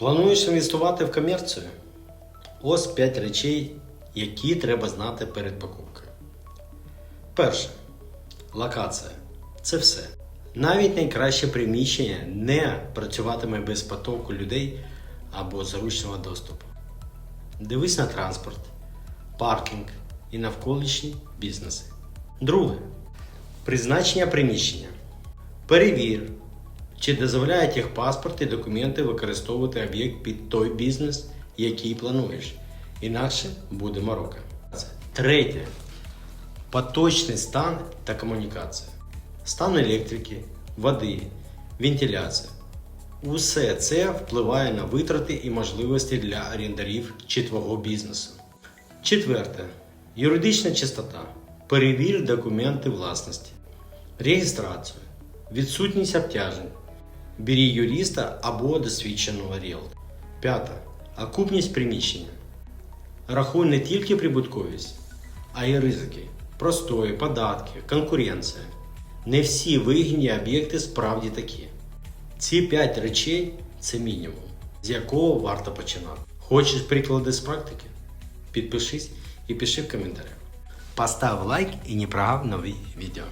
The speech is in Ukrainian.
Плануєш інвестувати в комерцію? Ось 5 речей, які треба знати перед покупкою. Перше. Локація. Це все. Навіть найкраще приміщення не працюватиме без потоку людей або зручного доступу. Дивись на транспорт, паркінг і навколишні бізнеси. Друге. Призначення приміщення. Перевір, чи дозволяє техпаспорт і документи використовувати об'єкт під той бізнес, який плануєш. Інакше буде морока. Третє. Поточний стан та комунікація. Стан електрики, води, вентиляція. Усе це впливає на витрати і можливості для орендарів чи твого бізнесу. Четверте. Юридична чистота. Перевір документи власності. Реєстрацію. Відсутність обтяжень. Бері юриста або досвідченого ріелтора. П'яте. Окупність приміщення. Рахуй не тільки прибутковість, а й ризики. Простої, податки, конкуренція. Не всі вигідні об'єкти справді такі. Ці 5 речей це мінімум, з якого варто починати. Хочеш приклади з практики? Підпишись і пиши в коментарях. Постав лайк і не прогав нові відео.